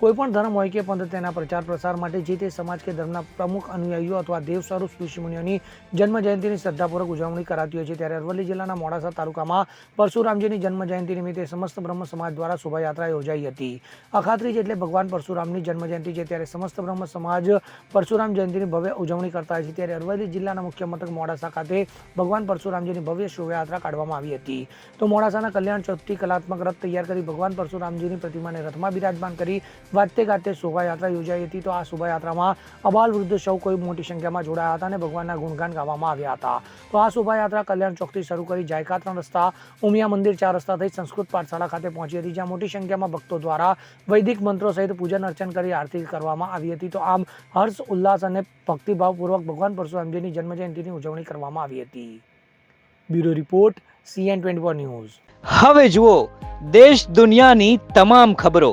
કોઈપણ ધર્મ હોય કે પંથ તેના પ્રચાર પ્રસાર માટે જે તે સમાજ કે ધર્મના પ્રમુખ અનુયાયીઓ અથવા દેવ સ્વરૂપ જન્મ જયંતિની શ્રદ્ધાપૂર્વક ઉજવણી કરાતી હોય છે, ત્યારે અરવલ્લી જિલ્લાના મોડાસા તાલુકામાં પરશુરામજીની જન્મ જયંતિ નિમિત્તે સમસ્ત બ્રહ્મ સમાજ દ્વારા શોભાયાત્રા યોજાઈ હતી. અખાત્રીજ એટલે ભગવાન પરશુરામની જન્મ જયંતિ છે, ત્યારે સમસ્ત બ્રહ્મ સમાજ પરશુરામ જયંતિની ભવ્ય ઉજવણી કરતા છે, ત્યારે અરવલ્લી જિલ્લાના મુખ્ય મથક મોડાસા ખાતે ભગવાન પરશુરામજીની ભવ્ય શોભાયાત્રા કાઢવામાં આવી હતી. તો મોડાસાના કલ્યાણ ચોકથી કલાત્મક રથ તૈયાર કરી ભગવાન પરશુરામજીની પ્રતિમાને રથમાં બિરાજમાન કરી વાજતે ગાતે શોભાયાત્રા યોજાઈ હતી તો આ શોભાયાત્રામાં અબાલ વૃદ્ધ સૌ કોઈ મોટી સંખ્યામાં જોડાયા હતા અને ભગવાનના ગુણગાન ગાવામાં આવ્યા હતા. તો આ શોભાયાત્રા કલ્યાણ ચોકથી શરૂ કરી જાયકા ત્રણ રસ્તા, ઉમિયા મંદિર ચાર રસ્તા થઈ સંસ્કૃત પાઠશાળા ખાતે પહોંચી હતી, જ્યાં મોટી સંખ્યામાં ભક્તો દ્વારા વૈદિક મંત્રો સહિત પૂજન અર્ચન કરી આરતી કરવામાં આવી હતી. તો આમ હર્ષ, ઉલ્લાસ અને ભક્તિભાવપૂર્વક ભગવાન પરશુરામજીની જન્મજયંતિની ઉજવણી કરવામાં આવી હતી. Bureau report CN twenty news. હવે જુઓ, દેશ દુનિયાની તમામ ખબરો.